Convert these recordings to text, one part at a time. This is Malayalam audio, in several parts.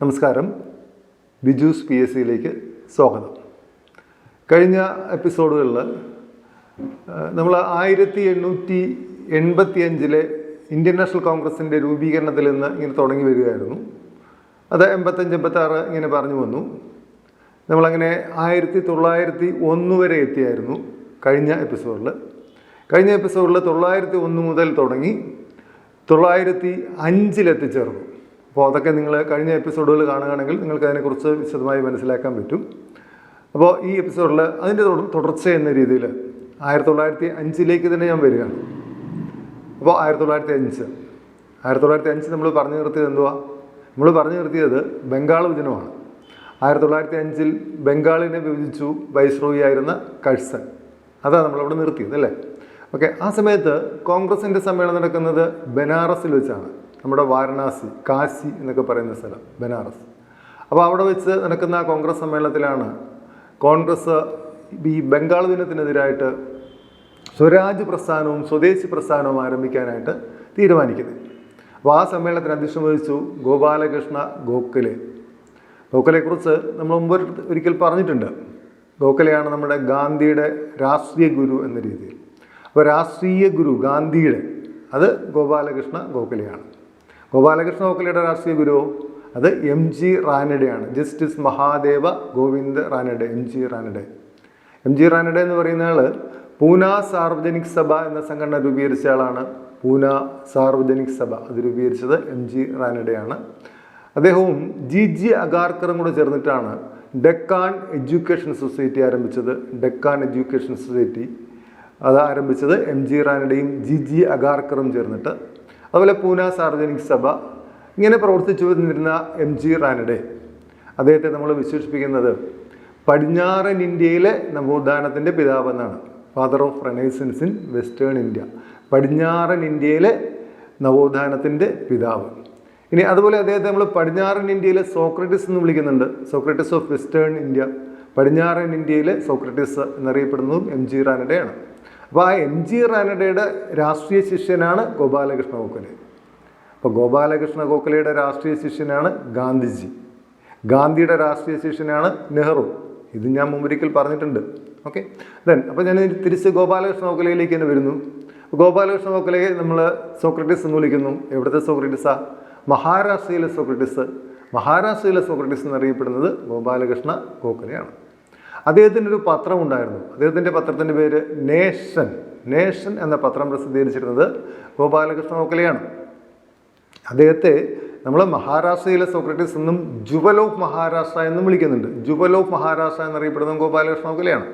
നമസ്കാരം. ബിജൂസ് പി എസ് സിയിലേക്ക് സ്വാഗതം. കഴിഞ്ഞ എപ്പിസോഡുകളിൽ നമ്മൾ ആയിരത്തി എണ്ണൂറ്റി എൺപത്തി അഞ്ചിലെ ഇന്ത്യൻ നാഷണൽ കോൺഗ്രസിന്റെ രൂപീകരണത്തിൽ നിന്ന് ഇങ്ങനെ തുടങ്ങി വരികയായിരുന്നു. അത് എൺപത്തഞ്ച് എൺപത്താറ് ഇങ്ങനെ പറഞ്ഞു വന്നു. നമ്മളങ്ങനെ ആയിരത്തി തൊള്ളായിരത്തി ഒന്ന് വരെ എത്തിയായിരുന്നു കഴിഞ്ഞ എപ്പിസോഡിൽ കഴിഞ്ഞ എപ്പിസോഡിൽ തൊള്ളായിരത്തി ഒന്ന് മുതൽ തുടങ്ങി തൊള്ളായിരത്തി അഞ്ചിലെത്തിച്ചേർന്നു. അപ്പോൾ അതൊക്കെ നിങ്ങൾ കഴിഞ്ഞ എപ്പിസോഡുകൾ കാണുകയാണെങ്കിൽ നിങ്ങൾക്ക് അതിനെക്കുറിച്ച് വിശദമായി മനസ്സിലാക്കാൻ പറ്റും. അപ്പോൾ ഈ എപ്പിസോഡിൽ അതിന്റെ തുടർ- തുടർച്ച എന്ന രീതിയിൽ ആയിരത്തി തൊള്ളായിരത്തി അഞ്ചിലേക്ക് തന്നെ ഞാൻ വരികയാണ് അപ്പോൾ ആയിരത്തി തൊള്ളായിരത്തി അഞ്ച്. ആയിരത്തി തൊള്ളായിരത്തി അഞ്ച് നമ്മൾ പറഞ്ഞു നിർത്തിയത് എന്തുവാ? നമ്മൾ പറഞ്ഞു നിർത്തിയത് ബംഗാൾ വിഭജനമാണ്. ആയിരത്തി തൊള്ളായിരത്തി അഞ്ചിൽ ബംഗാളിനെ വിഭജിച്ചു വൈസ്രോയി ആയിരുന്ന കഴ്സൺ. അതാണ് നമ്മളവിടെ നിർത്തിയത് അല്ലേ? ഓക്കെ ആ സമയത്ത് കോൺഗ്രസിന്റെ സമ്മേളനം നടക്കുന്നത് ബനാറസിൽ വെച്ചാണ്. നമ്മുടെ വാരണാസി കാശി എന്നൊക്കെ പറയുന്ന സ്ഥലം ബനാറസ്. അപ്പോൾ അവിടെ വെച്ച് നടക്കുന്ന കോൺഗ്രസ് സമ്മേളനത്തിലാണ് കോൺഗ്രസ് ഈ ബംഗാൾ ദിനത്തിനെതിരായിട്ട് സ്വരാജ് പ്രസ്ഥാനവും സ്വദേശി പ്രസ്ഥാനവും ആരംഭിക്കാനായിട്ട് തീരുമാനിക്കുന്നത്. അപ്പോൾ ആ സമ്മേളനത്തിന് അധ്യക്ഷം വഹിച്ചു ഗോപാലകൃഷ്ണ ഗോഖലെ. ഗോഖലെക്കുറിച്ച് നമ്മൾ മുമ്പ് ഒരിക്കൽ പറഞ്ഞിട്ടുണ്ട്. ഗോഖലെയാണ് നമ്മുടെ ഗാന്ധിയുടെ രാഷ്ട്രീയ ഗുരു എന്ന രീതിയിൽ. അപ്പോൾ രാഷ്ട്രീയ ഗുരു ഗാന്ധിയുടെ അത് ഗോപാലകൃഷ്ണ ഗോഖലെയാണ്. ഗോപാലകൃഷ്ണ ഗോഖലയുടെ രാഷ്ട്രീയ ഗുരു അത് M G റാനഡെയാണ്. Justice Mahadev Govind Ranade M G Ranade. M G Ranade എന്ന് പറയുന്ന ആൾ പൂന സാർവജനിക് സഭ എന്ന സംഘടന രൂപീകരിച്ച ആളാണ്. പൂന സാർവജനിക് സഭ അത് രൂപീകരിച്ചത് എം ജി റാനഡെയാണ്. അദ്ദേഹവും ജി ജി അഗാർക്കറും കൂടെ ചേർന്നിട്ടാണ് ഡെക്കാൻ എഡ്യൂക്കേഷൻ സൊസൈറ്റി ആരംഭിച്ചത്. ഡെക്കാൻ എഡ്യൂക്കേഷൻ സൊസൈറ്റി അത് ആരംഭിച്ചത് എം ജി റാനഡയും ജി ജി അഗാർക്കറും ചേർന്നിട്ട്. അതുപോലെ പൂന സാർവജനിക് സഭ ഇങ്ങനെ പ്രവർത്തിച്ചു വന്നിരുന്ന എം ജി റാനഡെ. അദ്ദേഹത്തെ നമ്മൾ വിശേഷിപ്പിക്കുന്നത് പടിഞ്ഞാറൻ ഇന്ത്യയിലെ നവോത്ഥാനത്തിന്റെ പിതാവ് എന്നാണ് father of renaissance in western India പടിഞ്ഞാറൻ ഇന്ത്യയിലെ നവോത്ഥാനത്തിന്റെ പിതാവ്. ഇനി അതുപോലെ അദ്ദേഹത്തെ നമ്മൾ പടിഞ്ഞാറൻ ഇന്ത്യയിലെ സോക്രട്ടിസ് എന്ന് വിളിക്കുന്നുണ്ട്. സോക്രട്ടിസ് ഓഫ് വെസ്റ്റേൺ ഇന്ത്യ പടിഞ്ഞാറൻ ഇന്ത്യയിലെ സോക്രട്ടിസ് എന്നറിയപ്പെടുന്നതും എം ജി റാനഡെയാണ്. അപ്പോൾ ആ എം ജി റാനഡയുടെ രാഷ്ട്രീയ ശിഷ്യനാണ് ഗോപാലകൃഷ്ണ ഗോഖലെ അപ്പോൾ ഗോപാലകൃഷ്ണ ഗോഖലയുടെ രാഷ്ട്രീയ ശിഷ്യനാണ് ഗാന്ധിജി. ഗാന്ധിയുടെ രാഷ്ട്രീയ ശിഷ്യനാണ് നെഹ്റു. ഇത് ഞാൻ മുമ്പൊരിക്കൽ പറഞ്ഞിട്ടുണ്ട്. ഓക്കെ? ദെൻ അപ്പോൾ ഞാൻ തിരിച്ച് ഗോപാലകൃഷ്ണ ഗോഖലയിലേക്ക് തന്നെ വരുന്നു. ഗോപാലകൃഷ്ണ ഗോഖലയെ നമ്മൾ സോക്രട്ടീസ് എന്ന് വിളിക്കുന്നു. എവിടുത്തെ സോക്രട്ടീസാ? മഹാരാഷ്ട്രയിലെ സോക്രട്ടീസ്. മഹാരാഷ്ട്രയിലെ സോക്രട്ടീസ് എന്നറിയപ്പെടുന്നത് ഗോപാലകൃഷ്ണ ഗോഖലെയാണ് അദ്ദേഹത്തിന്റെ ഒരു പത്രം ഉണ്ടായിരുന്നു. അദ്ദേഹത്തിന്റെ പത്രത്തിന്റെ പേര് നേഷൻ നേഷൻ എന്ന പത്രം പ്രസിദ്ധീകരിച്ചിരുന്നത് ഗോപാലകൃഷ്ണ ഗോഖലെയാണ് അദ്ദേഹത്തെ നമ്മൾ മഹാരാഷ്ട്രയിലെ സോക്രട്ടീസ് എന്നും ജുവൽ ഓഫ് മഹാരാഷ്ട്ര എന്നും വിളിക്കുന്നുണ്ട്. ജുവൽ ഓഫ് മഹാരാഷ്ട്ര എന്നറിയപ്പെടുന്നത് ഗോപാലകൃഷ്ണ ഗോഖലെയാണ്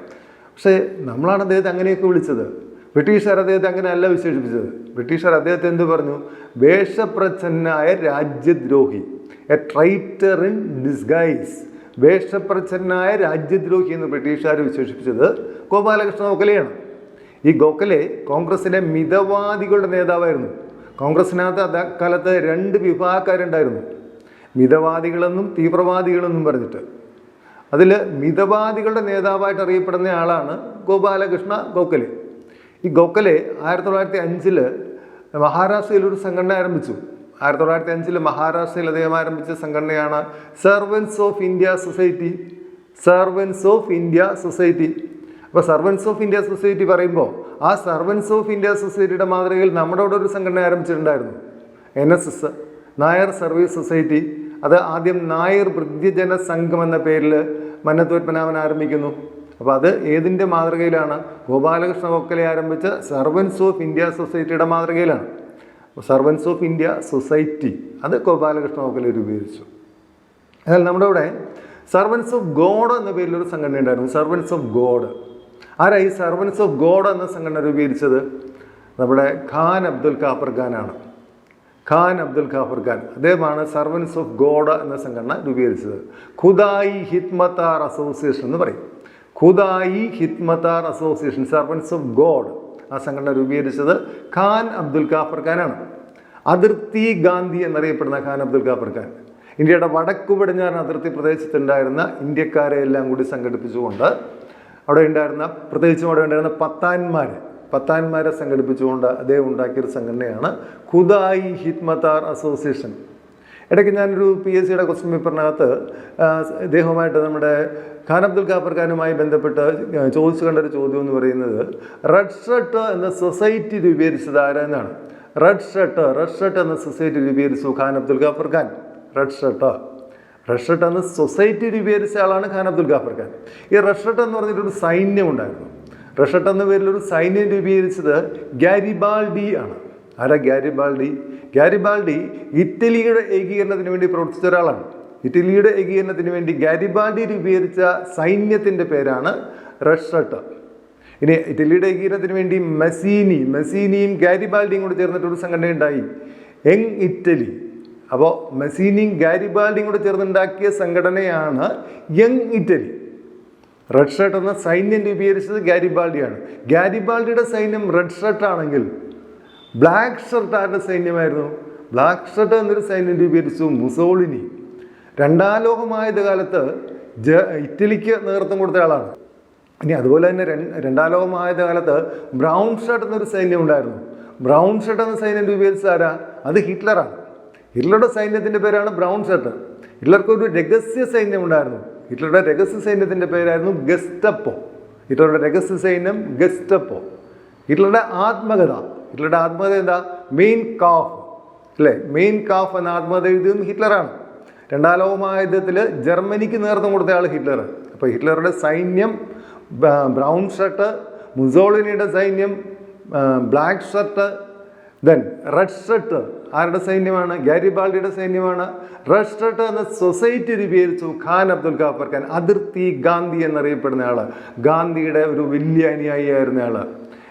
പക്ഷേ നമ്മളാണ് അദ്ദേഹത്തെ അങ്ങനെയൊക്കെ വിളിച്ചത്. ബ്രിട്ടീഷുകാർ അദ്ദേഹത്തെ അങ്ങനെയല്ല വിശേഷിപ്പിച്ചത്. ബ്രിട്ടീഷുകാർ അദ്ദേഹത്തെ എന്ത് പറഞ്ഞു? വേഷപ്രച്ഛന്നായ രാജ്യദ്രോഹി എ ട്രൈറ്റർ ഇൻ ഡിസ്ഗൈസ്. വേഷപ്രച്ഛന്നായ രാജ്യദ്രോഹി എന്ന് ബ്രിട്ടീഷുകാർ വിശേഷിപ്പിച്ചത് ഗോപാലകൃഷ്ണ ഗോഖലെയാണ്. ഈ ഗോഖലെ കോൺഗ്രസിന്റെ മിതവാദികളുടെ നേതാവായിരുന്നു. കോൺഗ്രസിനകത്ത് അക്കാലത്ത് രണ്ട് വിഭാഗക്കാരുണ്ടായിരുന്നു. മിതവാദികളെന്നും തീവ്രവാദികളെന്നും പറഞ്ഞിട്ട്. അതിൽ മിതവാദികളുടെ നേതാവായിട്ട് അറിയപ്പെടുന്ന ആളാണ് ഗോപാലകൃഷ്ണ ഗോഖലെ. ഈ ഗോഖലെ ആയിരത്തി തൊള്ളായിരത്തി അഞ്ചിൽ മഹാരാഷ്ട്രയിൽ ഒരു സംഘടന ആരംഭിച്ചു. ആയിരത്തി തൊള്ളായിരത്തി അഞ്ചിൽ മഹാരാഷ്ട്രയിൽ അദ്ദേഹം ആരംഭിച്ച സംഘടനയാണ് servants of India society servants of India society അപ്പോൾ സർവൻസ് ഓഫ് ഇന്ത്യ സൊസൈറ്റി പറയുമ്പോൾ ആ സർവൻസ് ഓഫ് ഇന്ത്യ സൊസൈറ്റിയുടെ മാതൃകയിൽ നമ്മുടെ അവിടെ ഒരു സംഘടന ആരംഭിച്ചിട്ടുണ്ടായിരുന്നു. N S S Nair service society. അത് ആദ്യം നായർ വൃദ്ധജന സംഘം എന്ന പേരിൽ മന്നത്തോത്പനാവൻ ആരംഭിക്കുന്നു. അപ്പോൾ അത് ഏതിന്റെ മാതൃകയിലാണ്? ഗോപാലകൃഷ്ണ ഗോഖലെ ആരംഭിച്ച സർവൻസ് ഓഫ് ഇന്ത്യ സൊസൈറ്റിയുടെ മാതൃകയിലാണ്. സർവൻസ് ഓഫ് ഇന്ത്യ സൊസൈറ്റി അത് ഗോപാലകൃഷ്ണ ഗോഖലെ രൂപീകരിച്ചു. എന്നാൽ നമ്മുടെ ഇവിടെ സർവൻസ് ഓഫ് ഗോഡ് എന്ന പേരിൽ ഒരു സംഘടന ഉണ്ടായിരുന്നു. സർവൻസ് ഓഫ് ഗോഡ് ആരാ ഈ സർവൻസ് ഓഫ് ഗോഡ് എന്ന സംഘടന രൂപീകരിച്ചത് നമ്മുടെ ഖാൻ അബ്ദുൽ ഖാഫർ ഖാനാണ് ഖാൻ അബ്ദുൽ ഖാഫർ ഖാൻ. അദ്ദേഹമാണ് സർവൻസ് ഓഫ് ഗോഡ് എന്ന സംഘടന രൂപീകരിച്ചത്. ഖുദായി ഹിത്മത്താർ അസോസിയേഷൻ എന്ന് പറയും. Khudai Khidmatgar association servants of God ആ സംഘടന രൂപീകരിച്ചത് ഖാൻ അബ്ദുൽ ഖാഫർ ഖാനാണ്. അതിർത്തി ഗാന്ധി എന്നറിയപ്പെടുന്ന ഖാൻ അബ്ദുൽ ഖാഫർ ഖാൻ. ഇന്ത്യയുടെ വടക്കു പടിഞ്ഞാറൻ അതിർത്തി പ്രദേശത്തുണ്ടായിരുന്ന ഇന്ത്യക്കാരെ എല്ലാം കൂടി സംഘടിപ്പിച്ചുകൊണ്ട് അവിടെ ഉണ്ടായിരുന്ന പ്രത്യേകിച്ചും അവിടെ ഉണ്ടായിരുന്ന പത്താൻമാർ പത്താൻമാരെ സംഘടിപ്പിച്ചുകൊണ്ട് അദ്ദേഹം ഉണ്ടാക്കിയൊരു സംഘടനയാണ് ഖുദായി ഹിത്മത്താർ അസോസിയേഷൻ. ഇടയ്ക്ക് ഞാനൊരു പി എസ് സിയുടെ ക്വസ്റ്റ്യൻ പേപ്പറിനകത്ത് ഇദ്ദേഹവുമായിട്ട് നമ്മുടെ ഖാൻ അബ്ദുൽ ഖാഫർ ഖാനുമായി ബന്ധപ്പെട്ട് ചോദിച്ചു കണ്ട ഒരു ചോദ്യം എന്ന് പറയുന്നത് റെഡ് ഷർട്ട് എന്ന സൊസൈറ്റി രൂപീകരിച്ചത് ആരെന്നാണ് റെഡ് ഷർട്ട് റെഡ് ഷർട്ട് എന്ന സൊസൈറ്റി രൂപീകരിച്ചു Khan Abdul Ghaffar Khan. Red shirt red shirt എന്ന സൊസൈറ്റി രൂപീകരിച്ച ആളാണ് ഖാൻ അബ്ദുൽ ഖാഫർ ഖാൻ. ഈ റെഡ് ഷർട്ട് എന്ന് പറഞ്ഞിട്ടൊരു സൈന്യം ഉണ്ടായിരുന്നു റെഡ് ഷർട്ട് എന്ന പേരിലൊരു സൈന്യം രൂപീകരിച്ചത് ഗാരിബാൽഡി ആണ്. ആരാ ഗ്യാരിബാൾഡി ഗ്യാരിബാൾഡി ഇറ്റലിയുടെ ഏകീകരണത്തിന് വേണ്ടി പ്രവർത്തിച്ച ഒരാളാണ്. ഇറ്റലിയുടെ ഏകീകരണത്തിന് വേണ്ടി ഗ്യാരിബാൾഡി രൂപീകരിച്ച സൈന്യത്തിന്റെ പേരാണ് റെഡ് ഷർട്ട് ഇനി ഇറ്റലിയുടെ ഏകീകരണത്തിന് വേണ്ടി മെസീനി മെസീനിയും ഗാരിബാൾഡിയും കൂടെ ചേർന്നിട്ട് ഒരു സംഘടന ഉണ്ടായി. Young Italy. അപ്പോൾ മെസീനിയും ഗാരിബാൾഡിയും കൂടെ ചേർന്നുണ്ടാക്കിയ സംഘടനയാണ് യങ് ഇറ്റലി. റെഡ് ഷർട്ട് എന്ന സൈന്യം രൂപീകരിച്ചത് ഗാരിബാൾഡിയാണ്. ഗാരിബാൾഡിയുടെ സൈന്യം റെഡ് ഷർട്ട് ആണെങ്കിൽ ബ്ലാക്ക് ഷർട്ട് ആരുടെ സൈന്യമായിരുന്നു. ബ്ലാക്ക് ഷർട്ട് എന്നൊരു സൈന്യം രൂപീകരിച്ചു മുസോളിനി. രണ്ടാം ലോകമായത് കാലത്ത് ജ ഇറ്റലിക്ക് നേതൃത്വം കൊടുത്ത ആളാണ്. ഇനി അതുപോലെ തന്നെ രണ്ടാം ലോകമായത് കാലത്ത് ബ്രൗൺ ഷർട്ട് എന്നൊരു സൈന്യം ഉണ്ടായിരുന്നു. ബ്രൗൺ ഷർട്ട് എന്ന സൈന്യം രൂപീകരിച്ച ആരാ? അത് ഹിറ്റ്ലറാണ്. ഹിറ്റ്ലറുടെ സൈന്യത്തിന്റെ പേരാണ് ബ്രൗൺ ഷർട്ട്. ഹിറ്റ്ലർക്ക് ഒരു രഹസ്യ സൈന്യം ഉണ്ടായിരുന്നു. ഹിറ്റ്ലറുടെ രഹസ്യ സൈന്യത്തിന്റെ പേരായിരുന്നു ഗസ്റ്റപ്പോ. ഹിറ്റ്ലറുടെ രഹസ്യ സൈന്യം ഗസ്റ്റപ്പോ. ഹിറ്റ്ലറുടെ ആത്മകഥ. ഹിറ്റ്ലറുടെ ആത്മകഥ എന്താ? Mein Kampf. അല്ലേ മെയിൻ കാഫ് എന്ന ആത്മകഥ എഴുതിയതും ഹിറ്റ്ലറാണ്. രണ്ടാം ലോക മഹായുദ്ധത്തിൽ ജർമ്മനിക്ക് നേതൃത്വം കൊടുത്ത ആൾ ഹിറ്റ്ലർ. അപ്പോൾ ഹിറ്റ്ലറുടെ സൈന്യം ബ്രൗൺ ഷർട്ട് മുസോളിനിയുടെ സൈന്യം black shirt then red shirt. ആരുടെ സൈന്യമാണ്? ഗാരിബാൾഡിയുടെ സൈന്യമാണ്. റെഡ് ഷർട്ട് എന്ന സൊസൈറ്റി രൂപീകരിച്ചു ഖാൻ അബ്ദുൽ ഖാഫർ ഖാൻ. അതിർത്തി ഗാന്ധി എന്നറിയപ്പെടുന്ന ആൾ ഗാന്ധിയുടെ ഒരു വലിയ അനുയായിയായിരുന്ന ആൾ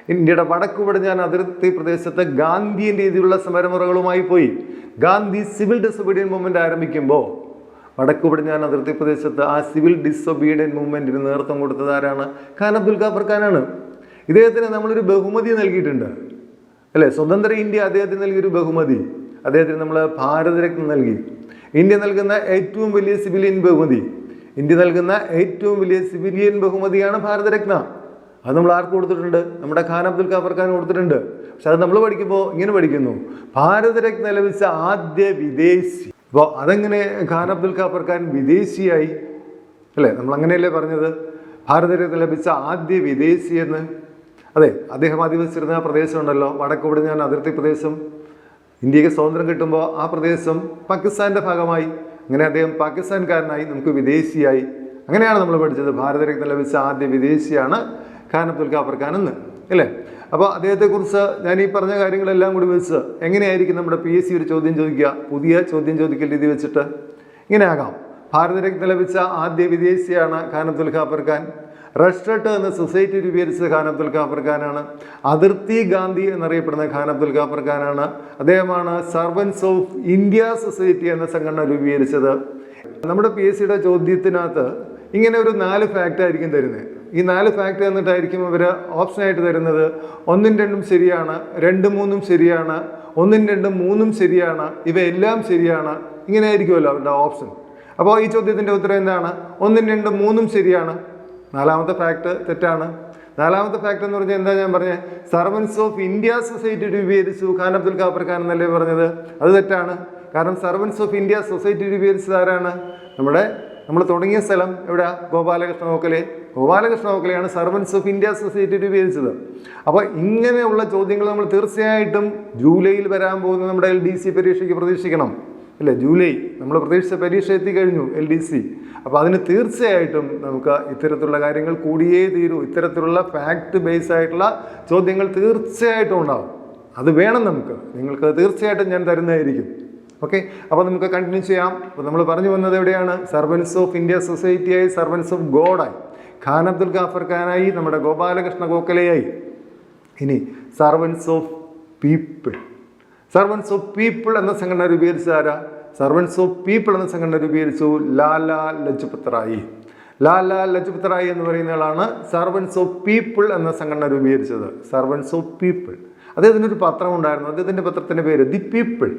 ഇന്ത്യയുടെ വടക്കു പടിഞ്ഞാൻ അതിർത്തി പ്രദേശത്ത് ഗാന്ധിയൻ രീതിയിലുള്ള സമരമുറകളുമായി പോയി. ഗാന്ധി സിവിൽ ഡിസൊബീഡിയൻ മൂവ്മെന്റ് ആരംഭിക്കുമ്പോൾ വടക്കു പടിഞ്ഞാൻ അതിർത്തി പ്രദേശത്ത് ആ സിവിൽ ഡിസൊബീഡിയൻ മൂവ്മെന്റിന് നേതൃത്വം കൊടുത്തത് ആരാണ്? ഖാൻ അബ്ദുൽ ഖാബർ ഖാനാണ് ഇദ്ദേഹത്തിന് നമ്മളൊരു ബഹുമതി നൽകിയിട്ടുണ്ട്. അല്ലേ? സ്വതന്ത്ര ഇന്ത്യ അദ്ദേഹത്തിന് നൽകിയൊരു ബഹുമതി. അദ്ദേഹത്തിന് നമ്മൾ ഭാരതരത്നം നൽകി. ഇന്ത്യ നൽകുന്ന ഏറ്റവും വലിയ സിവിലിയൻ ബഹുമതി. ഇന്ത്യ നൽകുന്ന ഏറ്റവും വലിയ സിവിലിയൻ ബഹുമതിയാണ് ഭാരതരത്ന. അത് നമ്മൾ ആർക്ക് കൊടുത്തിട്ടുണ്ട്? നമ്മുടെ ഖാൻ അബ്ദുൽ ഖാഫർ ഖാൻ കൊടുത്തിട്ടുണ്ട്. പക്ഷെ അത് നമ്മൾ പഠിക്കുമ്പോൾ ഇങ്ങനെ പഠിക്കുന്നു. ഭാരതരത്ന ലഭിച്ച ആദ്യ വിദേശി. അപ്പോൾ അതെങ്ങനെ ഖാൻ അബ്ദുൽ ഖാഫർ ഖാൻ വിദേശിയായി? അല്ലേ? നമ്മൾ അങ്ങനെയല്ലേ പറഞ്ഞത്? ഭാരതരത്ന ലഭിച്ച ആദ്യ വിദേശി എന്ന്. അതെ അദ്ദേഹം അധിവസിച്ചിരുന്ന ആ പ്രദേശമുണ്ടല്ലോ വടക്കോട് ഞാൻ അതിർത്തി പ്രദേശം. ഇന്ത്യയ്ക്ക് സ്വാതന്ത്ര്യം കിട്ടുമ്പോൾ ആ പ്രദേശം പാകിസ്ഥാന്റെ ഭാഗമായി. അങ്ങനെ അദ്ദേഹം പാകിസ്ഥാൻകാരനായി നമുക്ക് വിദേശിയായി. അങ്ങനെയാണ് നമ്മൾ പഠിച്ചത്. ഭാരതരത്ന ലഭിച്ച ആദ്യ വിദേശിയാണ് ഖാൻ അബ്ദുൽ ഖാഫർ ഖാൻ എന്ന് അല്ലേ? അപ്പോൾ അദ്ദേഹത്തെക്കുറിച്ച് ഞാൻ ഈ പറഞ്ഞ കാര്യങ്ങളെല്ലാം കൂടി വെച്ച് എങ്ങനെയായിരിക്കും നമ്മുടെ പി എസ് സി ഒരു ചോദ്യം ചോദിക്കുക? പുതിയ ചോദ്യം ചോദിക്കൽ രീതി വെച്ചിട്ട് ഇങ്ങനെ ആകാം ഭാരതരത്ന ലഭിച്ച ആദ്യ വിദേശിയാണ് ഖാൻ അബ്ദുൽ ഖാഫർ ഖാൻ റെഡ് ഷർട്ട് എന്ന സൊസൈറ്റി രൂപീകരിച്ചത് ഖാൻ അബ്ദുൽ ഖാഫർ ഖാനാണ് അതിർത്തി ഗാന്ധി എന്നറിയപ്പെടുന്ന ഖാൻ അബ്ദുൽ ഖാഫർ ഖാനാണ് അദ്ദേഹമാണ് സർവൻസ് ഓഫ് ഇന്ത്യ സൊസൈറ്റി എന്ന സംഘടന രൂപീകരിച്ചത്. നമ്മുടെ പി എസ് സിയുടെ ചോദ്യത്തിനകത്ത് ഇങ്ങനെ ഒരു നാല് ഫാക്റ്റ് ആയിരിക്കും തരുന്നത് ഈ നാല് ഫാക്ട് എന്നിട്ടായിരിക്കും അവർ ഓപ്ഷനായിട്ട് തരുന്നത്. ഒന്നും രണ്ടും ശരിയാണ് രണ്ടും മൂന്നും ശരിയാണ് ഒന്നും രണ്ടും മൂന്നും ശരിയാണ് ഇവയെല്ലാം ശരിയാണ്. ഇങ്ങനെ ആയിരിക്കുമല്ലോ അവരുടെ ഓപ്ഷൻ അപ്പോൾ ഈ ചോദ്യത്തിന്റെ ഉത്തരം എന്താണ്? ഒന്നും രണ്ടും മൂന്നും ശരിയാണ്. നാലാമത്തെ ഫാക്ട് തെറ്റാണ്. നാലാമത്തെ ഫാക്ട് എന്ന് പറഞ്ഞാൽ എന്താ ഞാൻ പറഞ്ഞത് സർവൻസ് ഓഫ് ഇന്ത്യ സൊസൈറ്റി രൂപീകരിച്ചു ഖാൻ അബ്ദുൽ ഖാബർ ഖാൻ എന്നല്ലേ പറഞ്ഞത്? അത് തെറ്റാണ്. കാരണം സർവൻസ് ഓഫ് ഇന്ത്യ സൊസൈറ്റി രൂപീകരിച്ചത് ആരാണ്? നമ്മുടെ നമ്മൾ തുടങ്ങിയ സ്ഥലം എവിടെ? ഗോപാലകൃഷ്ണ ഗോഖലെ ഗോപാലകൃഷ്ണ ഗോഖലെയാണ് സർവൻസ് ഓഫ് ഇന്ത്യ സൊസൈറ്റി രൂപീകരിച്ചത് അപ്പോൾ ഇങ്ങനെയുള്ള ചോദ്യങ്ങൾ നമ്മൾ തീർച്ചയായിട്ടും ജൂലൈയിൽ വരാൻ പോകുന്ന നമ്മുടെ എൽ ഡി സി പരീക്ഷയ്ക്ക് പ്രതീക്ഷിക്കണം. അല്ലേ? ജൂലൈ. നമ്മൾ പ്രതീക്ഷിച്ച പരീക്ഷ എത്തിക്കഴിഞ്ഞു എൽ ഡി സി അപ്പോൾ അതിന് തീർച്ചയായിട്ടും നമുക്ക് ഇത്തരത്തിലുള്ള കാര്യങ്ങൾ കൂടിയേ തീരൂ. ഇത്തരത്തിലുള്ള ഫാക്ട് ബേസ് ആയിട്ടുള്ള ചോദ്യങ്ങൾ തീർച്ചയായിട്ടും ഉണ്ടാവും. അത് വേണം നമുക്ക്. നിങ്ങൾക്ക് തീർച്ചയായിട്ടും ഞാൻ തരുന്നതായിരിക്കും. ഓക്കെ? അപ്പോൾ നമുക്ക് കണ്ടിന്യൂ ചെയ്യാം. അപ്പോൾ നമ്മൾ പറഞ്ഞു വന്നത് എവിടെയാണ്? സർവൻസ് ഓഫ് ഇന്ത്യ സൊസൈറ്റിയായി സർവൻസ് ഓഫ് ഗോഡായി ഖാൻ അബ്ദുൽ ഖാഫർ ഖാനായി നമ്മുടെ ഗോപാലകൃഷ്ണ ഗോഖലെയായി. ഇനി servants of people. Servants of people എന്ന സംഘടന രൂപീകരിച്ച ആരാ? സർവൻസ് ഓഫ് പീപ്പിൾ എന്ന സംഘടന രൂപീകരിച്ചു ലാലാ ലജ്പത് റായി ലാല ലജ്പത് റായി എന്ന് പറയുന്ന ആളാണ് സർവൻസ് ഓഫ് പീപ്പിൾ എന്ന സംഘടന രൂപീകരിച്ചത്. Servants of people. അദ്ദേഹത്തിന്റെ ഒരു പത്രം ഉണ്ടായിരുന്നു. അദ്ദേഹത്തിന്റെ പത്രത്തിന്റെ പേര് ദി പീപ്പിൾ.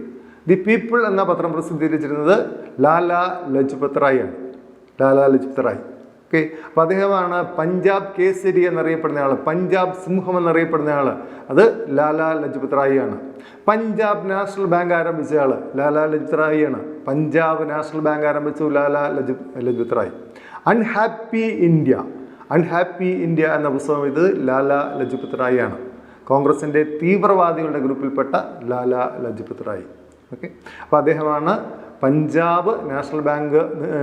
ദി പീപ്പിൾ എന്ന പത്രം പ്രസിദ്ധീകരിച്ചിരുന്നത് ലാല ലജ്പത് റായി ആണ് ലാല ലജ്പത് റായി ഓക്കെ അപ്പോൾ അദ്ദേഹമാണ് പഞ്ചാബ് കേസരി എന്നറിയപ്പെടുന്ന ആൾ പഞ്ചാബ് സിംഹം എന്നറിയപ്പെടുന്ന ആൾ അത് ലാലാ ലജ്പത് റായിയാണ് പഞ്ചാബ് നാഷണൽ ബാങ്ക് ആരംഭിച്ച ആൾ ലാലാ ലജ്പത് റായിയാണ് പഞ്ചാബ് നാഷണൽ ബാങ്ക് ആരംഭിച്ചു Lala Laju Lajpat Rai unhappy India unhappy India എന്ന പുസ്തകം ഇത് ലാലാ ലജ്പത് റായിയാണ് കോൺഗ്രസിന്റെ തീവ്രവാദികളുടെ ഗ്രൂപ്പിൽപ്പെട്ട ലാലാ ലജ്പത് റായി ഓക്കെ? അപ്പോൾ അദ്ദേഹമാണ് പഞ്ചാബ് നാഷണൽ ബാങ്ക്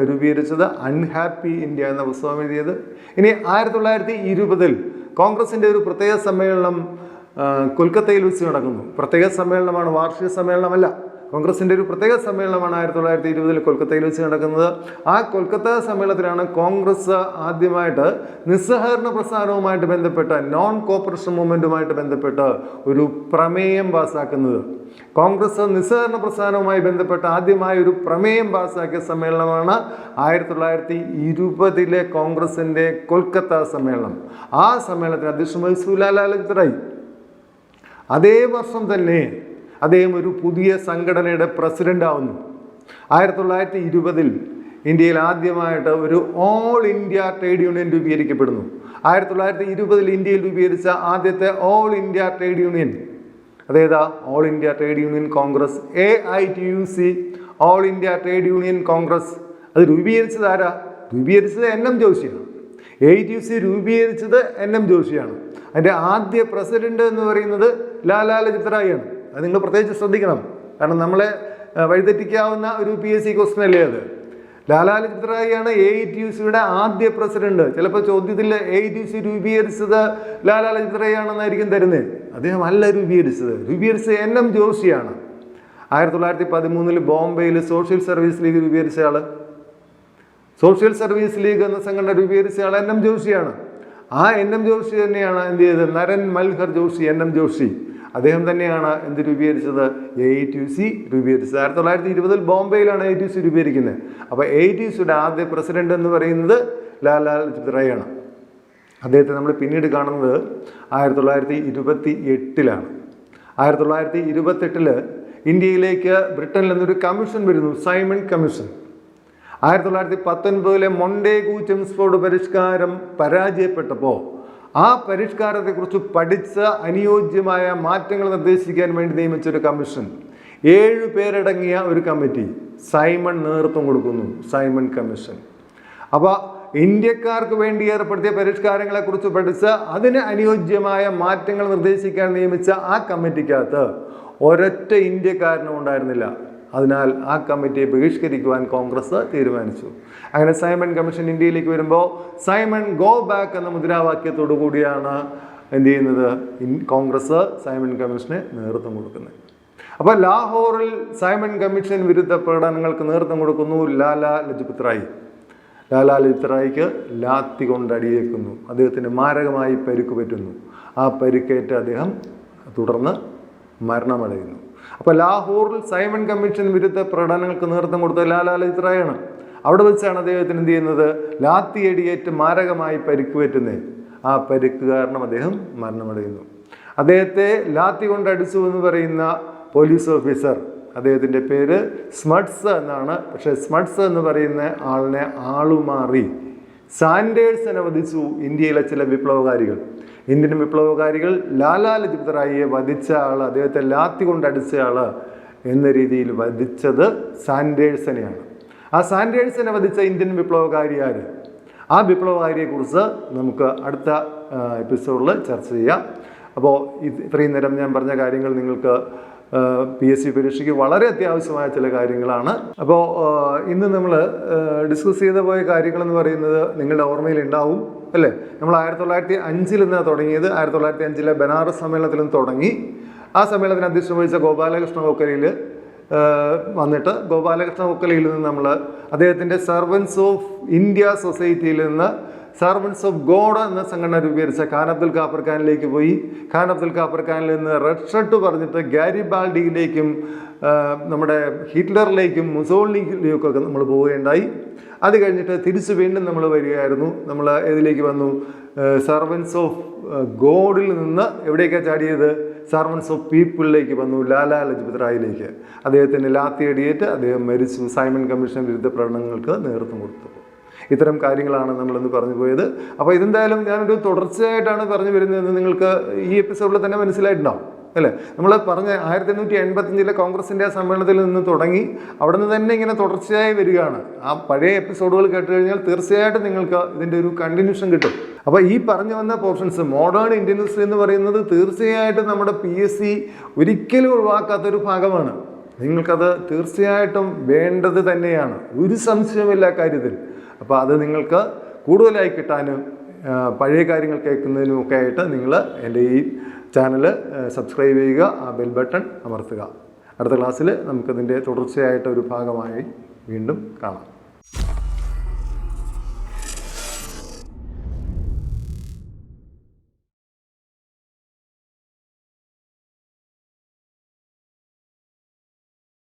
രൂപീകരിച്ചത് അൺഹാപ്പി ഇന്ത്യ എന്ന പുസ്തകം എഴുതിയത്. ഇനി ആയിരത്തി തൊള്ളായിരത്തി ഇരുപതിൽ കോൺഗ്രസിന്റെ ഒരു പ്രത്യേക സമ്മേളനം കൊൽക്കത്തയിൽ വെച്ച് നടക്കുന്നു. പ്രത്യേക സമ്മേളനമാണ് വാർഷിക സമ്മേളനമല്ല. കോൺഗ്രസിന്റെ ഒരു പ്രത്യേക സമ്മേളനമാണ് ആയിരത്തി തൊള്ളായിരത്തി ഇരുപതിൽ കൊൽക്കത്തയിൽ വെച്ച് നടക്കുന്നത്. ആ കൊൽക്കത്ത സമ്മേളനത്തിലാണ് കോൺഗ്രസ് ആദ്യമായിട്ട് നിസ്സഹകരണ പ്രസ്ഥാനവുമായിട്ട് ബന്ധപ്പെട്ട നോൺ കോപ്പറേഷൻ മൂവ്മെന്റുമായിട്ട് ബന്ധപ്പെട്ട് ഒരു പ്രമേയം പാസ്സാക്കുന്നത് കോൺഗ്രസ് നിസ്സഹകരണ പ്രസ്ഥാനവുമായി ബന്ധപ്പെട്ട് ആദ്യമായി ഒരു പ്രമേയം പാസ്സാക്കിയ സമ്മേളനമാണ് ആയിരത്തി തൊള്ളായിരത്തി ഇരുപതിലെ കോൺഗ്രസിന്റെ കൊൽക്കത്ത സമ്മേളനം. ആ സമ്മേളനത്തിന് അധ്യക്ഷൻ വഹിച്ചു ലാലാ അതേ വർഷം തന്നെ അദ്ദേഹം ഒരു പുതിയ സംഘടനയുടെ പ്രസിഡന്റ് ആവുന്നു. ആയിരത്തി തൊള്ളായിരത്തി ഇരുപതിൽ ഇന്ത്യയിൽ ആദ്യമായിട്ട് ഒരു ഓൾ ഇന്ത്യ ട്രേഡ് യൂണിയൻ രൂപീകരിക്കപ്പെടുന്നു. ആയിരത്തി തൊള്ളായിരത്തി ഇരുപതിൽ ഇന്ത്യയിൽ രൂപീകരിച്ച ആദ്യത്തെ ഓൾ ഇന്ത്യ ട്രേഡ് യൂണിയൻ അതേതാ? All India trade union congress A I T U C all India trade union congress അത് രൂപീകരിച്ചത് ആരാ? രൂപീകരിച്ചത് എൻ എം ജോഷിയാണ്. എ ടി യു സി രൂപീകരിച്ചത് എൻ എം ജോഷിയാണ്. അതിന്റെ ആദ്യ പ്രസിഡന്റ് എന്ന് പറയുന്നത് ലാലാ ലജിത് റായിയാണ് അത് നിങ്ങൾ പ്രത്യേകിച്ച് ശ്രദ്ധിക്കണം. കാരണം നമ്മളെ വഴിതെറ്റിക്കാവുന്ന ഒരു പി എസ് സി ക്വസ്റ്റൻ അല്ലേ അത്? ലാലാ ലജിത് റായിയാണ് എ ടി യു സിയുടെ ആദ്യ പ്രസിഡന്റ്. ചിലപ്പോൾ ചോദ്യത്തിൽ എ ടി യു സി രൂപീകരിച്ചത് ലാലാ ലജിത് ആണെന്നായിരിക്കും തരുന്നത്. അദ്ദേഹം അല്ല രൂപീകരിച്ചത്. രൂപീകരിച്ചത് എൻ എം ജോഷിയാണ്. ആയിരത്തി തൊള്ളായിരത്തി പതിമൂന്നിൽ ബോംബെയിൽ സോഷ്യൽ സർവീസ് ലീഗ് രൂപീകരിച്ച ആൾ സോഷ്യൽ സർവീസ് ലീഗ് എന്ന സംഘടന രൂപീകരിച്ച ആൾ എൻ എം ജോഷിയാണ്. ആ എൻ എം ജോഷി തന്നെയാണ് എന്ത് ചെയ്തത്? Narayan Malhar Joshi N M Joshi. അദ്ദേഹം തന്നെയാണ് എന്ത് രൂപീകരിച്ചത്? എ ടി സി രൂപീകരിച്ചത്. ആയിരത്തി തൊള്ളായിരത്തി ഇരുപതിൽ ബോംബെയിലാണ് എ ടി സി രൂപീകരിക്കുന്നത് അപ്പോൾ എ ടി സിയുടെ ആദ്യ പ്രസിഡന്റ് എന്ന് പറയുന്നത് ലാലാ ലജ്പത് റായാണ് അദ്ദേഹത്തെ നമ്മൾ പിന്നീട് കാണുന്നത് ആയിരത്തി തൊള്ളായിരത്തി ഇരുപത്തി എട്ടിലാണ് ആയിരത്തി തൊള്ളായിരത്തി ഇരുപത്തെട്ടിൽ ഇന്ത്യയിലേക്ക് ബ്രിട്ടനിൽ നിന്നൊരു കമ്മീഷൻ വരുന്നു സൈമൺ കമ്മീഷൻ. ആയിരത്തി തൊള്ളായിരത്തി പത്തൊൻപതിലെ മൊണ്ടേഗു ചെംസ്ഫോർഡ് പരിഷ്കാരം പരാജയപ്പെട്ടപ്പോൾ ആ പരിഷ്കാരത്തെക്കുറിച്ച് പഠിച്ച അനുയോജ്യമായ മാറ്റങ്ങൾ നിർദ്ദേശിക്കാൻ വേണ്ടി നിയമിച്ചൊരു കമ്മീഷൻ. ഏഴ് പേരടങ്ങിയ ഒരു കമ്മിറ്റി സൈമൺ നേതൃത്വം കൊടുക്കുന്നു സൈമൺ കമ്മീഷൻ. അപ്പോൾ ഇന്ത്യക്കാർക്ക് വേണ്ടി ഏർപ്പെടുത്തിയ പരിഷ്കാരങ്ങളെക്കുറിച്ച് പഠിച്ച് അതിന് അനുയോജ്യമായ മാറ്റങ്ങൾ നിർദ്ദേശിക്കാൻ നിയമിച്ച ആ കമ്മിറ്റിക്കകത്ത് ഒരൊറ്റ ഇന്ത്യക്കാരനും ഉണ്ടായിരുന്നില്ല. അതിനാൽ ആ കമ്മിറ്റിയെ ബഹിഷ്കരിക്കുവാൻ കോൺഗ്രസ് തീരുമാനിച്ചു. അങ്ങനെ സൈമൺ കമ്മീഷൻ ഇന്ത്യയിലേക്ക് വരുമ്പോൾ സൈമൺ ഗോ ബാക്ക് എന്ന മുദ്രാവാക്യത്തോടു കൂടിയാണ് എന്ത് ചെയ്യുന്നത്? കോൺഗ്രസ് സൈമൺ കമ്മീഷന് നേതൃത്വം കൊടുക്കുന്നത്. അപ്പോൾ ലാഹോറിൽ സൈമൺ കമ്മീഷൻ വിരുദ്ധ പ്രകടനങ്ങൾക്ക് നേതൃത്വം കൊടുക്കുന്നു ലാലാ ലജ്പത് റായി ലാലാ ലജ്പത് റായിക്ക് ലാത്തി കൊണ്ടടിയേക്കുന്നു അദ്ദേഹത്തിന് മാരകമായി പരിക്ക് പറ്റുന്നു. ആ പരിക്കേറ്റ് അദ്ദേഹം തുടർന്ന് മരണമടയുന്നു. അപ്പോൾ ലാഹോറിൽ സൈമൺ കമ്മീഷൻ വിരുദ്ധ പ്രകടനങ്ങൾക്ക് നേതൃത്വം കൊടുത്ത ലാലാ ലജ്പത് റായാണ് അവിടെ വെച്ചാണ് അദ്ദേഹത്തിന് എന്ത് ചെയ്യുന്നത്? ലാത്തി അടിയേറ്റ് മാരകമായി പരിക്ക് പറ്റുന്നത് ആ പരിക്ക് കാരണം അദ്ദേഹം മരണമടയുന്നു. അദ്ദേഹത്തെ ലാത്തി കൊണ്ട് അടിച്ചു എന്ന് പറയുന്ന പോലീസ് ഓഫീസർ അദ്ദേഹത്തിന്റെ പേര് സ്മട്സ് എന്നാണ്. പക്ഷേ സ്മട്സ് എന്ന് പറയുന്ന ആളിനെ ആളുമാറി. സാൻഡേഴ്സിനെ വധിച്ചു ഇന്ത്യയിലെ ചില വിപ്ലവകാരികൾ. ഇന്ത്യൻ വിപ്ലവകാരികൾ ലാലാ ലജ്പത് റായിയെ വധിച്ച ആൾ അദ്ദേഹത്തെ ലാത്തി കൊണ്ടടിച്ച ആൾ എന്ന രീതിയിൽ വധിച്ചത് സാൻഡേഴ്സനെയാണ്. ആ സാൻഡേഴ്സനെ വധിച്ച ഇന്ത്യൻ വിപ്ലവകാരി ആ വിപ്ലവകാരിയെക്കുറിച്ച് നമുക്ക് അടുത്ത എപ്പിസോഡിൽ ചർച്ച ചെയ്യാം. അപ്പോൾ ഇത് ഇത്രയും നേരം ഞാൻ പറഞ്ഞ കാര്യങ്ങൾ നിങ്ങൾക്ക് പി എസ് സി പരീക്ഷയ്ക്ക് വളരെ അത്യാവശ്യമായ ചില കാര്യങ്ങളാണ്. അപ്പോൾ ഇന്ന് നമ്മൾ ഡിസ്കസ് ചെയ്ത പോയ കാര്യങ്ങളെന്ന് പറയുന്നത് നിങ്ങളുടെ ഓർമ്മയിൽ ഉണ്ടാവും അല്ലേ? നമ്മൾ ആയിരത്തി തൊള്ളായിരത്തി അഞ്ചിൽ നിന്നാണ് തുടങ്ങിയത് ആയിരത്തി തൊള്ളായിരത്തി അഞ്ചിലെ ബനാറസ് സമ്മേളനത്തിൽ നിന്ന് തുടങ്ങി. ആ സമ്മേളനത്തിന് അധ്യക്ഷം വഹിച്ച ഗോപാലകൃഷ്ണ കൊക്കലിയിൽ വന്നിട്ട് ഗോപാലകൃഷ്ണ കൊക്കലിയിൽ നിന്ന് നമ്മൾ അദ്ദേഹത്തിന്റെ സർവൻസ് ഓഫ് ഇന്ത്യ സൊസൈറ്റിയിൽ നിന്ന് സർവൻസ് ഓഫ് ഗോഡ് എന്ന സംഘടന രൂപീകരിച്ച ഖാൻ അബ്ദുൽ ഖാഫർ ഖാനിലേക്ക് പോയി. ഖാൻ അബ്ദുൽ ഖാഫർ ഖാനിൽ നിന്ന് റെഡ് ഷർട്ട് പറഞ്ഞിട്ട് ഗാരി ബാൽഡിയിലേക്കും നമ്മുടെ ഹിറ്റ്ലറിലേക്കും മുസോളിനിലേക്കും ഒക്കെ നമ്മൾ പോവുകയുണ്ടായി. അത് കഴിഞ്ഞിട്ട് തിരിച്ച് വീണ്ടും നമ്മൾ വരികയായിരുന്നു. നമ്മൾ ഇതിലേക്ക് വന്നു? സർവൻസ് ഓഫ് ഗോഡിൽ നിന്ന് എവിടേക്കാണ് ചാടിയത്? സർവൻസ് ഓഫ് പീപ്പിളിലേക്ക് വന്നു ലാലാ ലജ്പത് റായിലേക്ക് അദ്ദേഹത്തിന് ലാത്തിയടിയേറ്റ് അദ്ദേഹം മരിച്ചു. സൈമൺ കമ്മീഷൻ വിരുദ്ധ പ്രകടനങ്ങൾക്ക് നേതൃത്വം കൊടുത്തു. ഇത്തരം കാര്യങ്ങളാണ് നമ്മളിന്ന് പറഞ്ഞു പോയത്. അപ്പോൾ ഇതെന്തായാലും ഞാനൊരു തുടർച്ചയായിട്ടാണ് പറഞ്ഞു വരുന്നതെന്ന് നിങ്ങൾക്ക് ഈ എപ്പിസോഡിൽ തന്നെ മനസ്സിലായിട്ടുണ്ടാവും. അല്ലേ? നമ്മൾ പറഞ്ഞ ആയിരത്തി എണ്ണൂറ്റി എൺപത്തഞ്ചിലെ കോൺഗ്രസിന്റെ ആ സമ്മേളനത്തിൽ നിന്ന് തുടങ്ങി അവിടെ നിന്ന് തന്നെ ഇങ്ങനെ തുടർച്ചയായി വരികയാണ്. ആ പഴയ എപ്പിസോഡുകൾ കേട്ട് കഴിഞ്ഞാൽ തീർച്ചയായിട്ടും നിങ്ങൾക്ക് ഇതിന്റെ ഒരു കണ്ടിന്യൂഷൻ കിട്ടും. അപ്പോൾ ഈ പറഞ്ഞു വന്ന പോർഷൻസ് മോഡേൺ ഇന്ത്യൻ ഹിസ്റ്ററി എന്ന് പറയുന്നത് തീർച്ചയായിട്ടും നമ്മുടെ പി എസ് സി ഒരിക്കലും ഒഴിവാക്കാത്തൊരു ഭാഗമാണ്. നിങ്ങൾക്കത് തീർച്ചയായിട്ടും വേണ്ടത് തന്നെയാണ്. ഒരു സംശയമില്ല കാര്യത്തിൽ. അപ്പോൾ അത് നിങ്ങൾക്ക് കൂടുതലായി കിട്ടാനും പഴയ കാര്യങ്ങൾ കേൾക്കുന്നതിനും ഒക്കെ ആയിട്ട് നിങ്ങൾ എന്റെ ഈ ചാനൽ സബ്സ്ക്രൈബ് ചെയ്യുക ആ ബെൽ ബട്ടൺ അമർത്തുക. അടുത്ത ക്ലാസ്സിൽ നമുക്കതിന്റെ തുടർച്ചയായിട്ട് ഒരു ഭാഗമായി വീണ്ടും കാണാം.